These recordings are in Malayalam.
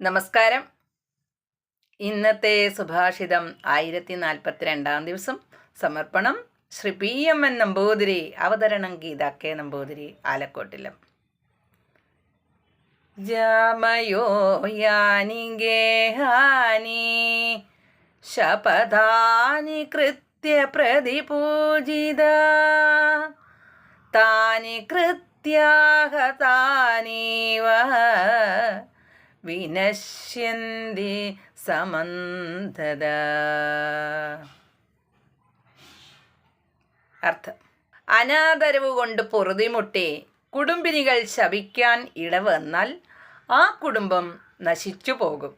നമസ്കാരം. ഇന്നത്തെ സുഭാഷിതം ആയിരത്തി നാൽപ്പത്തിരണ്ടാം ദിവസം. സമർപ്പണം Shri P M N Namboothiri അവതരണം ഗീത കെ നമ്പൂതിരി ആലക്കോട്ടിലും. ജമയോ യാനിഗേഹാനി ശപഥാനി കൃത്യ പ്രതിപൂജിത താനി കൃത്യാഹതാനീവ വിനശ്യന്തി സമന്തത. അർത്ഥം. അനാദരവ് കൊണ്ട് പൊറുതിമുട്ടി കുടുംബിനികൾ ശപിക്കാൻ ഇടവന്നാൽ ആ കുടുംബം നശിച്ചു പോകും.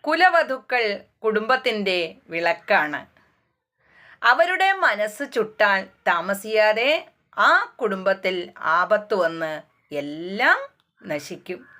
കുലവധുക്കൾ കുടുംബത്തിന്റെ വിളക്കാണ്. അവരുടെ മനസ്സ് ചുട്ടാൽ താമസിയാതെ ആ കുടുംബത്തിൽ ആപത്ത് വന്ന് എല്ലാം നശിക്കും.